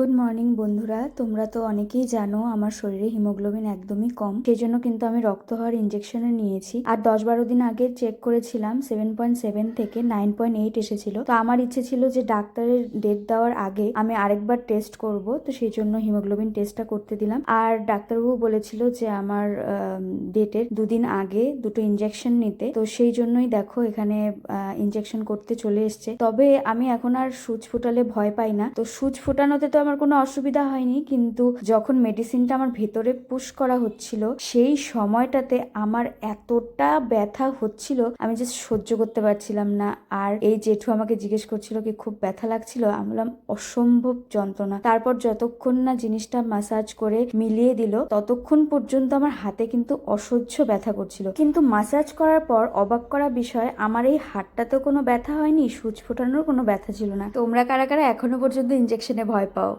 Good morning বন্ধুরা। তোমরা তো অনেকেই জানো, আমার শরীরে হিমোগ্লোবিন একদমই কম। সেই জন্য কিন্তু আমি রক্ত হওয়ার ইঞ্জেকশনে নিয়েছি। আর দশ বারো দিন আগে চেক করেছিলাম সেভেন পয়েন্ট সেভেন থেকে নাইন পয়েন্ট এইট এসেছিল। তো আমার ইচ্ছে ছিল যে ডাক্তারের ডেট দেওয়ার আগে আমি আরেকবার টেস্ট করব। তো সেই জন্য হিমোগ্লোবিন টেস্টটা করতে দিলাম। আর ডাক্তারবাবু বলেছিল যে আমার ডেটের দুদিন আগে দুটো ইঞ্জেকশন নিতে। তো সেই জন্যই দেখো এখানে ইঞ্জেকশন করতে চলে এসছে। তবে আমি এখন আর সুচ ফুটালে ভয় পাই না। তো সুচ ফুটানোতে তো আমার কোনো অসুবিধা হয়নি, কিন্তু যখন মেডিসিনটা আমার ভেতরে পুশ করা হচ্ছিল, সেই সময়টাতে আমার এতটা ব্যথা হচ্ছিল, আমি যে সহ্য করতে পারছিলাম না। আর এই জেঠু আমাকে জিজ্ঞেস করছিল কি খুব ব্যথা লাগছিল? আমি বললাম, অসম্ভব যন্ত্রণা। তারপর যতক্ষণ না জিনিসটা মাসাজ করে মিলিয়ে দিল, ততক্ষণ পর্যন্ত আমার হাতে কিন্তু অসহ্য ব্যথা করছিল। কিন্তু মাসাজ করার পর অবাক করা বিষয়, আমার এই হাতটাতেও কোনো ব্যথা হয়নি, সুচ ফোটানোর কোনো ব্যথা ছিল না। তোমরা কারা কারা এখনও পর্যন্ত ইঞ্জেকশনে ভয় পাও?